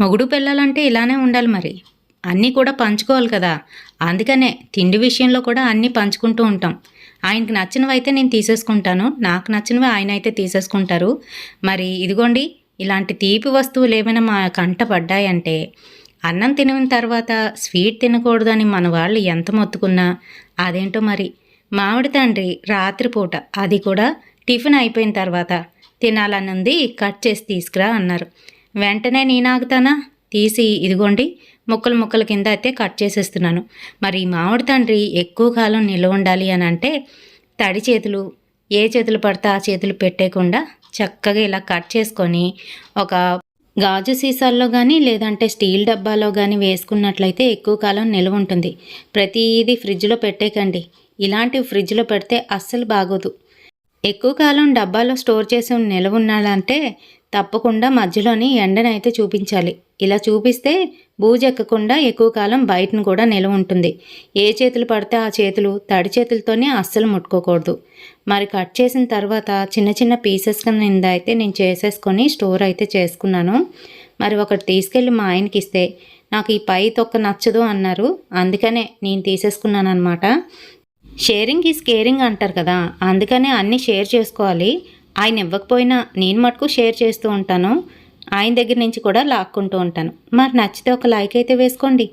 మొగుడు పిల్లలంటే ఇలానే ఉండాలి మరి. అన్నీ కూడా పంచుకోవాలి కదా. అందుకనే తిండి విషయంలో కూడా అన్నీ పంచుకుంటూ ఉంటాం. ఆయనకి నచ్చినవి అయితే నేను తీసేసుకుంటాను. నాకు నచ్చినవి ఆయన అయితే తీసేసుకుంటారు. మరి ఇదిగోండి ఇలాంటి తీపి వస్తువులు ఏమైనా మా కంట పడ్డాయంటే అన్నం తినిన తర్వాత స్వీట్ తినకూడదని మన వాళ్ళు ఎంత మొత్తుకున్నా అదేంటో మరి. మామిడి తండ్రి రాత్రిపూట అది కూడా టిఫిన్ అయిపోయిన తర్వాత తినాలని ఉంది కట్ చేసి తీసుకురా అన్నారు. వెంటనే నేను ఆగుతానా తీసి ఇదిగోండి ముక్కలు ముక్కల కింద అయితే కట్ చేసేస్తున్నాను. మరి మామిడి తండ్రి ఎక్కువ కాలం నిల్వ ఉండాలి అని అంటే తడి చేతులు ఏ చేతులు పడితే ఆ చేతులు పెట్టేయకుండా చక్కగా ఇలా కట్ చేసుకొని ఒక గాజు సీసాల్లో కానీ లేదంటే స్టీల్ డబ్బాలో కానీ వేసుకున్నట్లయితే ఎక్కువ కాలం నిల్వ ఉంటుంది. ప్రతిదీ ఫ్రిడ్జ్లో పెట్టేకండి ఇలాంటివి ఫ్రిడ్జ్లో పెడితే అస్సలు బాగోదు. ఎక్కువ కాలం డబ్బాలో స్టోర్ చేసి నిల్వ ఉండాలంటే తప్పకుండా మధ్యలోని ఎండనైతే చూపించాలి. ఇలా చూపిస్తే బూజెక్కకుండా ఎక్కువ కాలం బయటను కూడా నిల్వ ఉంటుంది. ఏ చేతులు పడితే ఆ చేతులు తడి చేతులతోనే అస్సలు ముట్టుకోకూడదు. మరి కట్ చేసిన తర్వాత చిన్న చిన్న పీసెస్ కింద అయితే నేను చేసేసుకొని స్టోర్ అయితే చేసుకున్నాను. మరి ఒకటి తీసుకెళ్ళి మా ఆయనకి ఇస్తే నాకు ఈ పై తొక్క నచ్చదు అన్నారు. అందుకనే నేను తీసేసుకున్నాను అనమాట షేరింగ్ ఈజ్ కేరింగ్ అంటారు కదా అందుకనే అన్నీ షేర్ చేసుకోవాలి. ఆయన ఇవ్వకపోయినా నేను మటుకు షేర్ చేస్తూ ఉంటాను. ఆయన దగ్గర నుంచి కూడా లాక్కుంటూ ఉంటాను. మరి నచ్చితే ఒక లైక్ అయితే వేసుకోండి.